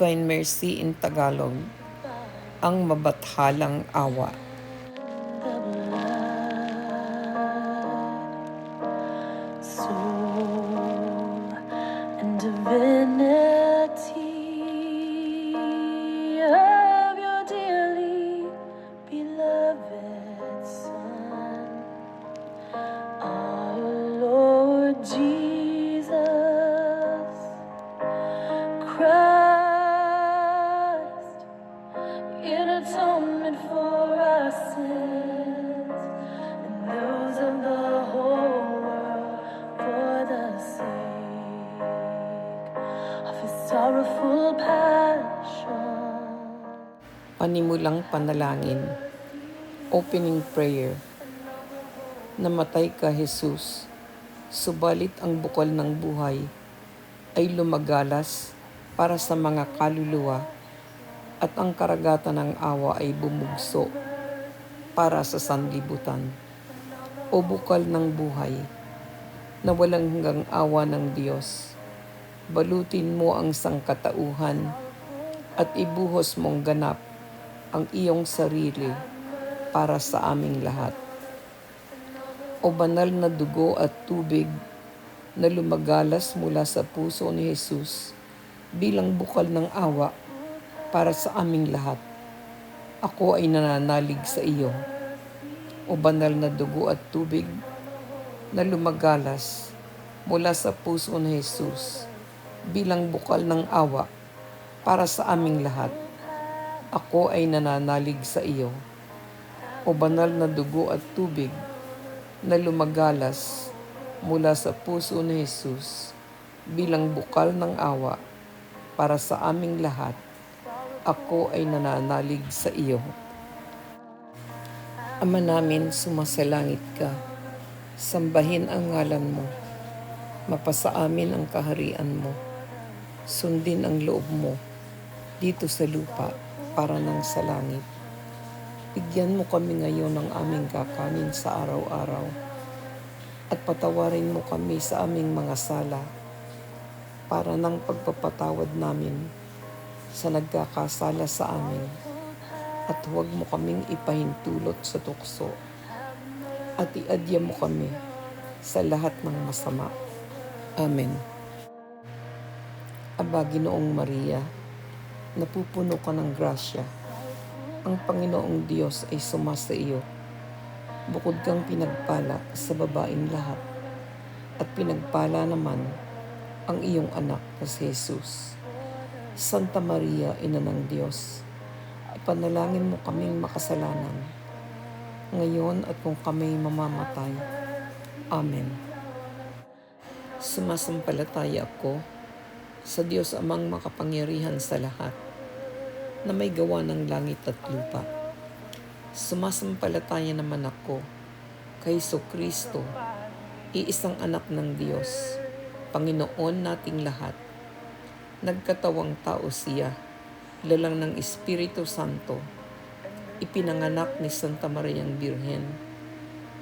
Divine Mercy in Tagalog, ang mabathalang awa. Panalangin. Opening prayer. Namatay ka, Jesus. Subalit ang bukal ng buhay ay lumagalas para sa mga kaluluwa at ang karagatan ng awa ay bumugso para sa sanlibutan. O bukal ng buhay na walang hanggang awa ng Diyos, balutin mo ang sangkatauhan at ibuhos mong ganap ang iyong sarili para sa aming lahat. O banal na dugo at tubig na lumagalas mula sa puso ni Jesus bilang bukal ng awa para sa aming lahat. Ako ay nananalig sa iyo. O banal na dugo at tubig na lumagalas mula sa puso ni Jesus bilang bukal ng awa para sa aming lahat ako ay nananalig sa iyo. O banal na dugo at tubig na lumagalas mula sa puso ni Jesus bilang bukal ng awa para sa aming lahat. Ako ay nananalig sa iyo. Ama namin, sumasalangit ka. Sambahin ang ngalan mo. Mapasa amin ang kaharian mo. Sundin ang loob mo dito sa lupa para ng sa langit. Bigyan mo kami ngayon ng aming kakanin sa araw-araw at patawarin mo kami sa aming mga sala para ng pagpapatawad namin sa nagkakasala sa amin at huwag mo kaming ipahintulot sa tukso at iadya mo kami sa lahat ng masama. Amen. Aba, Ginoong Maria, napupuno ka ng grasya. Ang Panginoong Diyos ay sumasa iyo. Bukod kang pinagpala sa babaing lahat, at pinagpala naman ang iyong anak na si Jesus. Santa Maria, Ina ng Diyos, ipanalangin mo kaming makasalanan, ngayon at kung kami mamamatay. Amen. Sumasampalataya ako sa Diyos amang makapangyarihan sa lahat, na may gawa ng langit at lupa. Sumasampalataya naman ako kay Hesus Kristo, iisang anak ng Diyos, Panginoon nating lahat. Nagkatawang tao siya, lalang ng Espiritu Santo, ipinanganak ni Santa Mariang Birhen,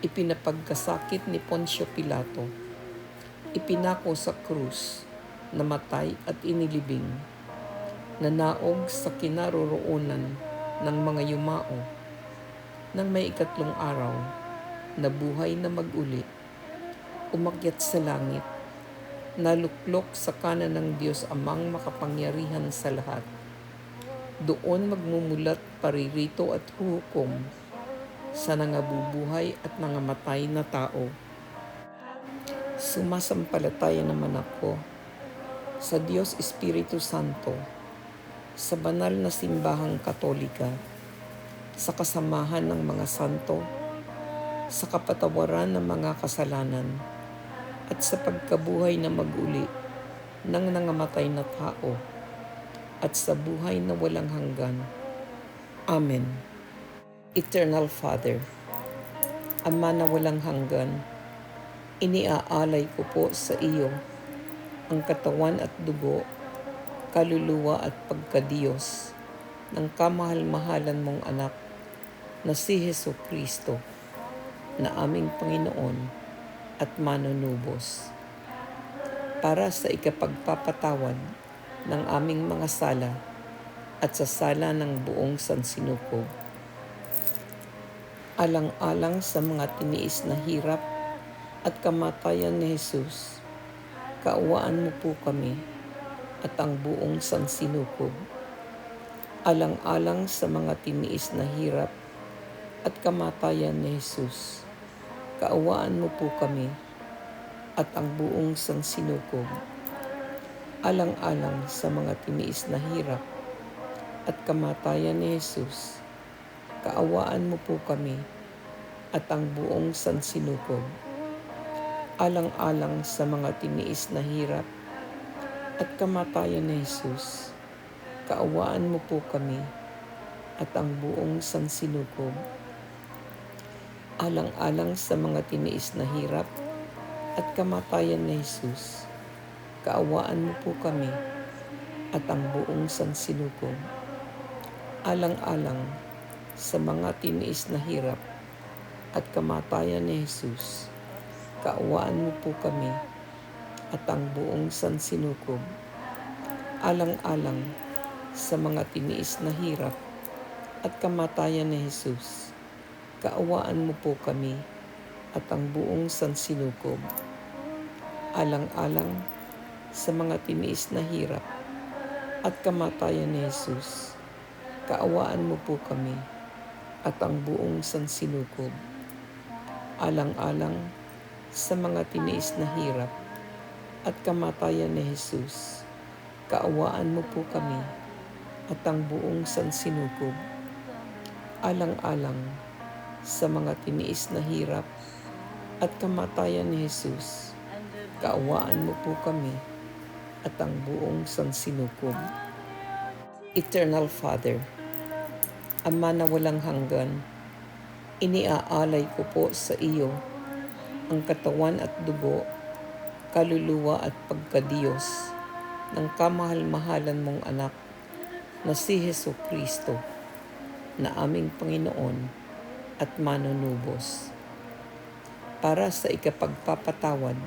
ipinapagkasakit ni Poncio Pilato, ipinako sa krus, namatay at inilibing, nanaog sa kinaroroonan ng mga yumao, nang may ikatlong araw, nabuhay na maguli, umakyat sa langit, naluklok sa kanan ng Diyos amang makapangyarihan sa lahat. Doon magmumulat paririto at hukom sa nangabubuhay at nangamatay na tao. Sumasampalataya naman ako sa Diyos Espiritu Santo, sa banal na simbahang katolika, sa kasamahan ng mga santo, sa kapatawaran ng mga kasalanan, at sa pagkabuhay na maguli ng nangamatay na tao, at sa buhay na walang hanggan. Amen. Eternal Father, Ama na walang hanggan, iniaalay ko po sa iyo ang katawan at dugo, kaluluwa at pagkadiyos ng kamahal-mahalan mong anak na si Heso Kristo na aming Panginoon at manunubos para sa ikapagpapatawad ng aming mga sala at sa sala ng buong sansinukob. Alang-alang sa mga tiniis na hirap at kamatayan ni Jesus, kaawaan mo po kami at ang buong sansinukob. Alang-alang sa mga tiniis na hirap at kamatayan ni Jesus, kaawaan mo po kami at ang buong sansinukob. Alang-alang sa mga tiniis na hirap at kamatayan ni Jesus, kaawaan mo po kami at ang buong sansinukob. Alang-alang sa mga tiniis na hirap at kamatayan ni Jesus, kaawaan mo po kami at ang buong sansinukob. Alang-alang sa mga tiniis na hirap at kamatayan ni Jesus, kaawaan mo po kami at ang buong sansinukob. Alang-alang sa mga tiniis na hirap at kamatayan ni Jesus, kaawaan mo po kami at ang buong sansinukob. Alang-alang sa mga tiniis na hirap at kamatayan ni Jesus, kaawaan mo po kami at ang buong sansinukob. Alang-alang sa mga tiniis na hirap at kamatayan ni Jesus, kaawaan mo po kami at ang buong sansinukob. Alang-alang sa mga tiniis na hirap at kamatayan ni Jesus, kaawaan mo po kami at ang buong sansinukob. Alang-alang sa mga tiniis na hirap at kamatayan ni Jesus, kaawaan mo po kami at ang buong sansinukob. Eternal Father, Ama na walang hanggan, iniaalay ko po sa iyo ang katawan at dugo, kaluluwa at pagkadiyos ng kamahal-mahalan mong anak na si Heso Kristo na aming Panginoon at manunubos. Para sa ikapagpapatawad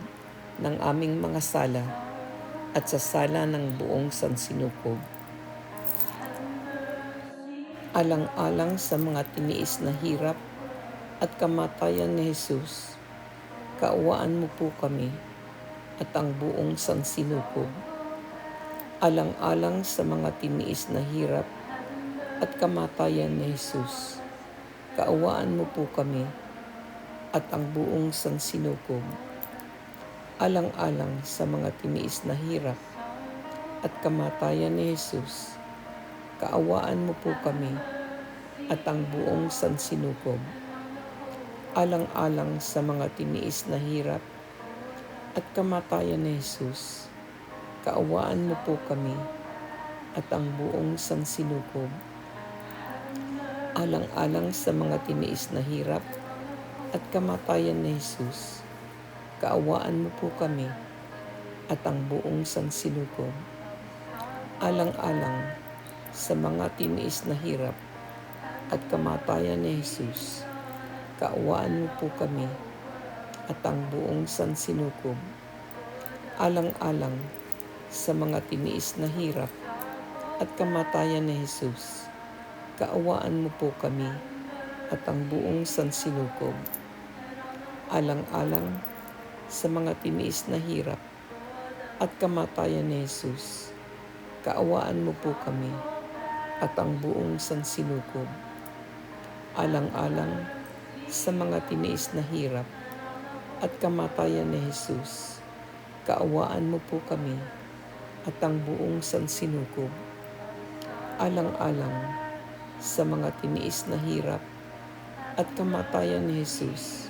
ng aming mga sala at sa sala ng buong sansinukob. Alang-alang sa mga tiniis na hirap at kamatayan ni Jesus, kaawaan mo po kami at ang buong sansinukob. Alang-alang sa mga tiniis na hirap at kamatayan ni Jesus, kaawaan mo po kami at ang buong sansinukob. Alang-alang sa mga tiniis na hirap at kamatayan ni Jesus, kaawaan mo po kami at ang buong sansinukob. Alang-alang sa mga tiniis na hirap at kamatayan ni Jesus, kaawaan mo po kami at ang buong sansinukob. Alang-alang sa mga tiniis na hirap at kamatayan ni Jesus, kaawaan mo po kami at ang buong sansinukob. Alang-alang sa mga tiniis na hirap at kamatayan ni Jesus, kaawaan mo po kami at ang buong sansinukob. Alang-alang sa mga tiniis na hirap at kamatayan ni Jesus, kaawaan mo po kami at ang buong sansinukob. Alang-alang sa mga tiniis na hirap at kamatayan ni Jesus, kaawaan mo po kami at ang buong sansinukob. Alang-alang sa mga tiniis na hirap at kamatayan ni Jesus, kaawaan mo po kami at ang buong sansinukob. Alang-alang sa mga tiniis na hirap at kamatayan ni Jesus,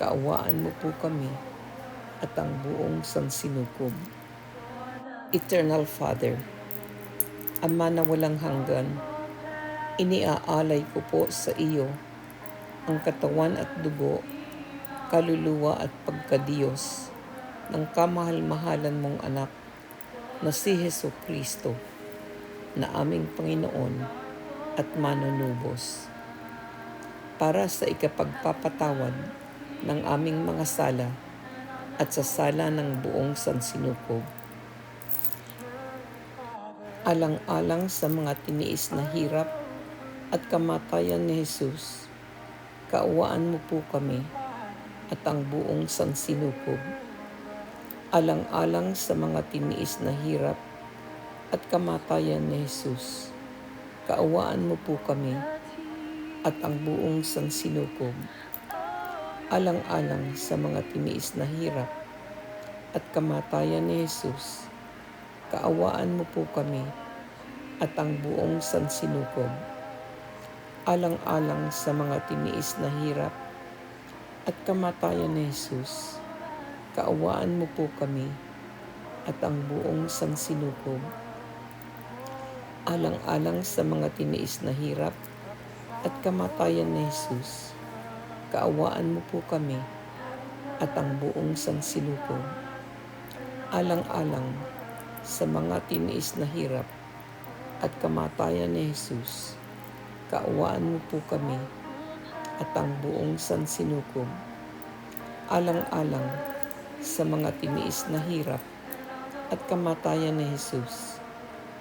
kaawaan mo po kami at ang buong sansinukob. Eternal Father, Ama na walang hanggan, iniaalay ko po sa iyo ang katawan at dugo, kaluluwa at pagkadiyos ng kamahal-mahalan mong anak na si Heso Kristo na aming Panginoon at manunubos para sa ikapagpapatawad ng aming mga sala at sa sala ng buong sansinukob. Alang-alang sa mga tiniis na hirap at kamatayan ni Jesus, kaawaan mo po kami at ang buong sansinukob. Alang-alang sa mga tiniis na hirap at kamatayan ni Jesus, kaawaan mo po kami at ang buong sansinukob. Alang-alang sa mga tiniis na hirap at kamatayan ni Jesus, kaawaan mo po kami at ang buong sansinukob. Alang-alang sa mga tiniis na hirap at kamatayan ni Jesus, kaawaan mo po kami at ang buong sansinukob. Alang-alang sa mga tiniis na hirap at kamatayan ni Jesus, kaawaan mo po kami at ang buong sansinukob. Alang-alang sa mga tiniis na hirap at kamatayan ni Jesus, kaawaan mo po kami at ang buong sansinukob. Alang-alang sa mga tiniis na hirap at kamatayan ni Jesus,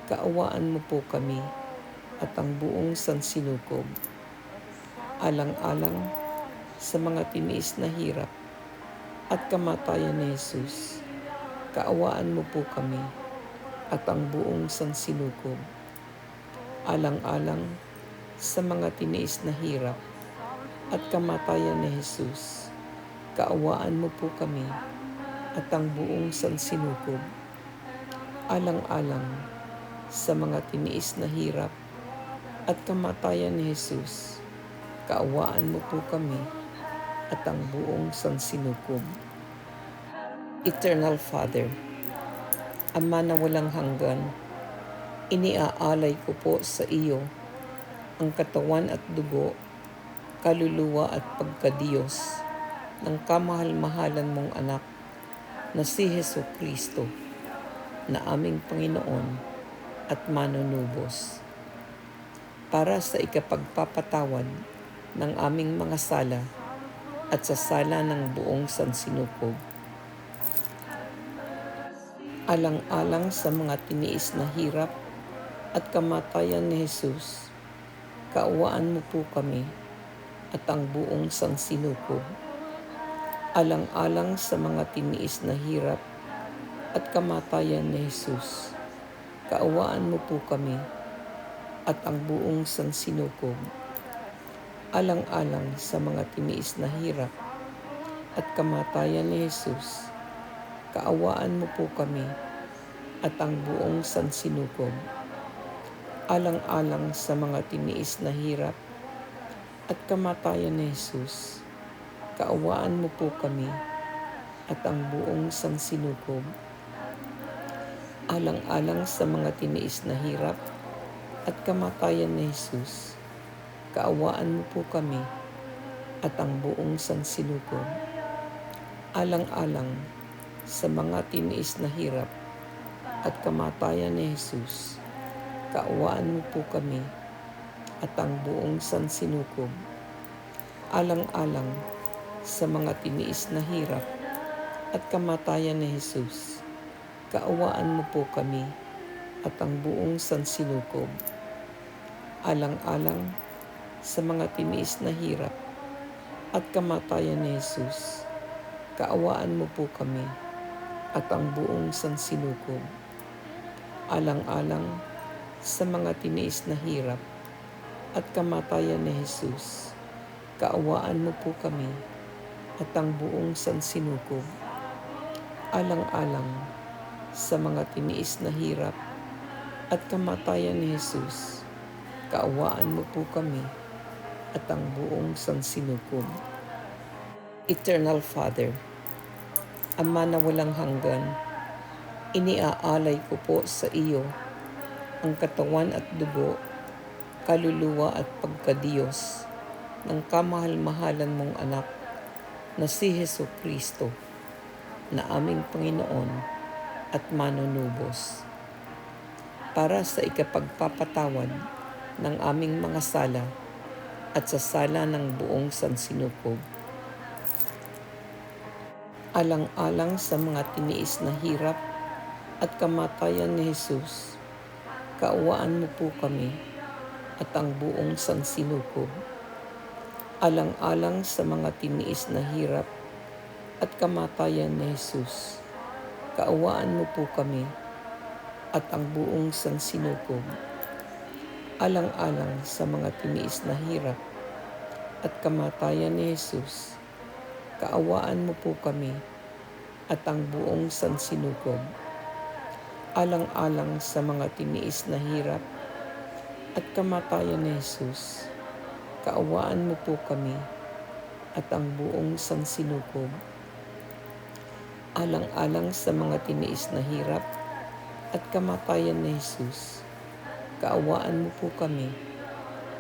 kaawaan mo po kami at ang buong sansinukob. Alang-alang sa mga tiniis na hirap at kamatayan ni Jesus, kaawaan mo po kami at ang buong sansinukob. Alang-alang sa mga tiniis na hirap at kamatayan ni Jesus, kaawaan mo po kami at ang buong sansinukob. Alang-alang sa mga tiniis na hirap at kamatayan ni Jesus, kaawaan mo po kami at ang buong sansinukob. Eternal Father, Ama na walang hanggan, iniaalay ko po sa iyo ang katawan at dugo, kaluluwa at pagkadiyos ng kamahal-mahalan mong anak na si Heso Kristo na aming Panginoon at manunubos para sa ikapagpapatawad ng aming mga sala at sa sala ng buong sansinukob. Alang-alang sa mga tiniis na hirap at kamatayan ni Jesus, kaawaan mo po kami at ang buong sansinukob. Alang-alang sa mga tiniis na hirap at kamatayan ni Jesus, kaawaan mo po kami at ang buong sansinukob. Alang-alang sa mga tiniis na hirap at kamatayan ni Jesus, kaawaan mo po kami at ang buong sansinukob. Alang-alang sa mga tiniis na hirap at kamatayan ni Jesus, kaawaan mo po kami at ang buong sansinukob. Alang-alang sa mga tiniis na hirap at kamatayan ni Jesus, kaawaan mo po kami at ang buong sansinukob. Alang-alang sa mga tiniis na hirap at kamatayan ni Jesus, kaawaan mo po kami at ang buong sansinukob. Alang-alang sa mga tiniis na hirap at kamatayan ni Jesus, kaawaan mo po kami at ang buong sansinukob. Alang-alang sa mga tiniis na hirap at kamatayan ni Jesus, kaawaan mo po kami at ang buong sansinukob. Alang-alang sa mga tiniis na hirap at kamatayan ni Jesus, kaawaan mo po kami at ang buong sansinukob. Alang-alang sa mga tiniis na hirap at kamatayan ni Jesus, kaawaan mo po kami at ang buong sansinukob. Eternal Father, Ama na walang hanggan, iniaalay ko po sa iyo ang katawan at dugo, kaluluwa at pagkadiyos ng kamahal-mahalan mong anak na si Heso Kristo na aming Panginoon at manunubos para sa ikapagpapatawad ng aming mga sala at sa sala ng buong sansinukob. alang-alang sa mga tiniis na hirap at kamatayan ni Jesus, kaawaan mo po kami at ang buong sansinukob. Alang-alang sa mga tiniis na hirap at kamatayan ni Jesus, kaawaan mo po kami at ang buong sansinukob. Alang-alang sa mga tiniis na hirap at kamatayan ni Jesus, kaawaan mo po kami at ang buong sansinukob. Alang-alang sa mga tiniis na hirap at kamatayan ni Jesus, kaawaan mo po kami at ang buong sansinukob. Alang-alang sa mga tiniis na hirap at kamatayan ni Jesus, kaawaan mo po kami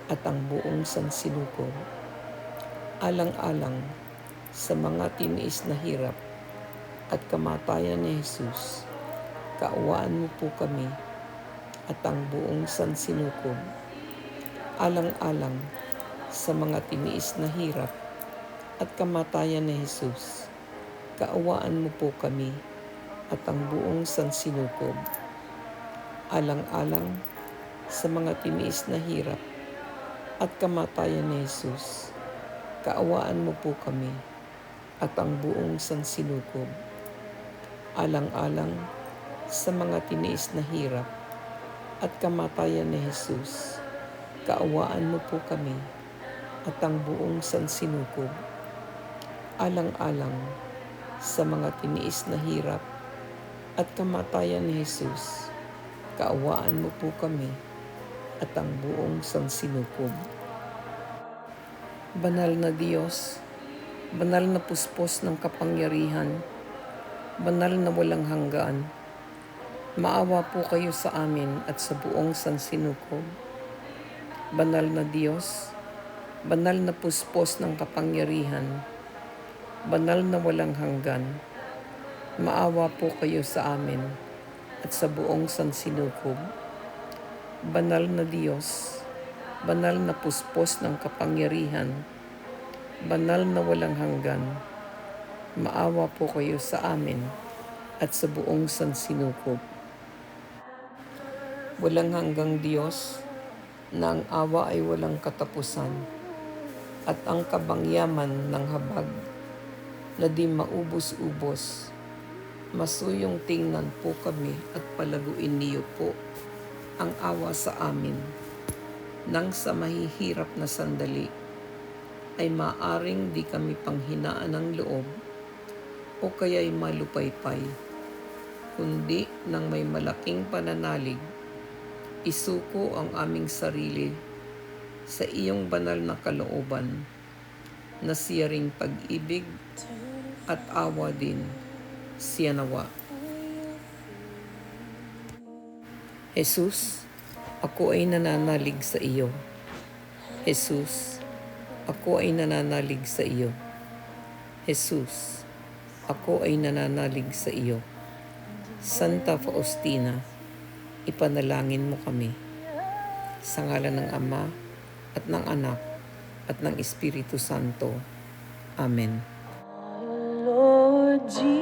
at ang buong sansinukob. Alang-alang sa mga tiniis na hirap at kamatayan ni Jesus, kaawaan mo po kami at ang buong sansinukob. Alang-alang sa mga tiniis na hirap at kamatayan ni Jesus, kaawaan mo po kami at ang buong sansinukob. Alang-alang sa mga tiniis na hirap at kamatayan ni Jesus, kaawaan mo po kami at ang buong sansinukob. Alang-alang sa mga tiniis na hirap at kamatayan ni Jesus, kaawaan mo po kami at ang buong sansinukob. Alang-alang sa mga tiniis na hirap at kamatayan ni Jesus, kaawaan mo po kami at ang buong sansinukob. Banal na Diyos, banal na puspos ng kapangyarihan, banal na walang hanggan, maawa po kayo sa amin at sa buong sansinukob. Banal na Diyos, banal na puspos ng kapangyarihan, banal na walang hanggan, maawa po kayo sa amin at sa buong sansinukob. Banal na Diyos, banal na puspos ng kapangyarihan, banal na walang hanggan, maawa po kayo sa amin at sa buong sansinukob. Walang hanggang Diyos na ang awa ay walang katapusan at ang kabangyaman ng habag na di maubos-ubos. Masuyong tingnan po kami at palaguin niyo po ang awa sa amin nang sa mahihirap na sandali ay maaring di kami panghinaan ng loob o kaya'y malupaypay, kundi nang may malaking pananalig, isuko ang aming sarili sa iyong banal na kalooban na siya ring pag-ibig at awa din siya nawa. Jesus, ako ay nananalig sa iyo. Jesus, ako ay nananalig sa iyo. Jesus, ako ay nananalig sa iyo. Santa Faustina, ipanalangin mo kami. Sa ngalan ng Ama at ng Anak at ng Espiritu Santo. Amen. Lord Jesus